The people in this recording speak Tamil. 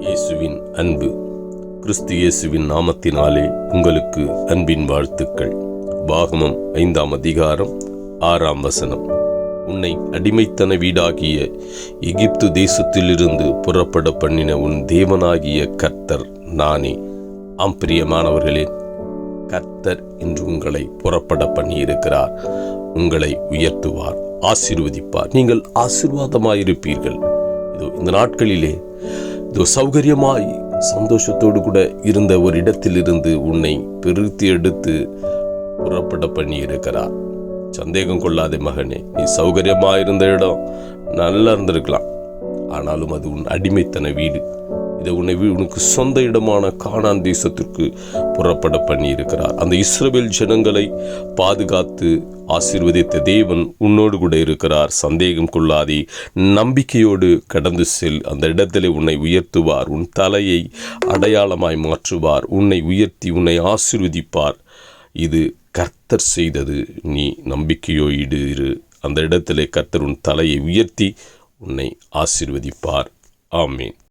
இயேசுவின் அன்பு. கிறிஸ்து இயேசுவின் நாமத்தினாலே உங்களுக்கு அன்பின் வாழ்த்துக்கள். பாகமம் ஐந்தாம் அதிகாரம் ஆறாம் வசனம். உன்னை அடிமைத்தன வீடாகிய எகிப்து தேசத்திலிருந்து புறப்பட பண்ணின உன் தேவனாகிய கர்த்தர் நானே. ஆம் பிரியமானவர்களே கர்த்தர் இன்று உங்களை புறப்பட பண்ணியிருக்கிறார். உங்களை உயர்த்துவார் ஆசீர்வதிப்பார். நீங்கள் ஆசீர்வாதமாயிருப்பீர்கள். இதோ இந்த நாட்களிலே சௌகரியமாய் சந்தோஷத்தோடு கூட இருந்த ஒரு இடத்திலிருந்து உன்னை பெருத்தி எடுத்து புறப்பட பண்ணியிருக்கிறார். சந்தேகம் கொள்ளாதே மகனே நீ சௌகரியமாக இருந்த இடம் நல்லா இருந்திருக்கலாம் ஆனாலும் அது உன் அடிமைத்தன வீடு. இதை உன்னை உனக்கு சொந்த இடமான கானான் தேசத்திற்கு புறப்பட பண்ணியிருக்கிறார். அந்த இஸ்ரவேல் ஜனங்களை பாதுகாத்து ஆசீர்வதித்த தேவன் உன்னோடு கூட இருக்கிறார். சந்தேகம் கொள்ளாதே நம்பிக்கையோடு கடந்து செல். அந்த இடத்திலே உன்னை உயர்த்துவார். உன் தலையை அடையாளமாய் மாற்றுவார். உன்னை உயர்த்தி உன்னை ஆசீர்வதிப்பார். இது கர்த்தர் செய்தது. நீ நம்பிக்கையோடு இரு. அந்த இடத்திலே கர்த்தர் உன் தலையை உயர்த்தி உன்னை ஆசீர்வதிப்பார். ஆமீன்.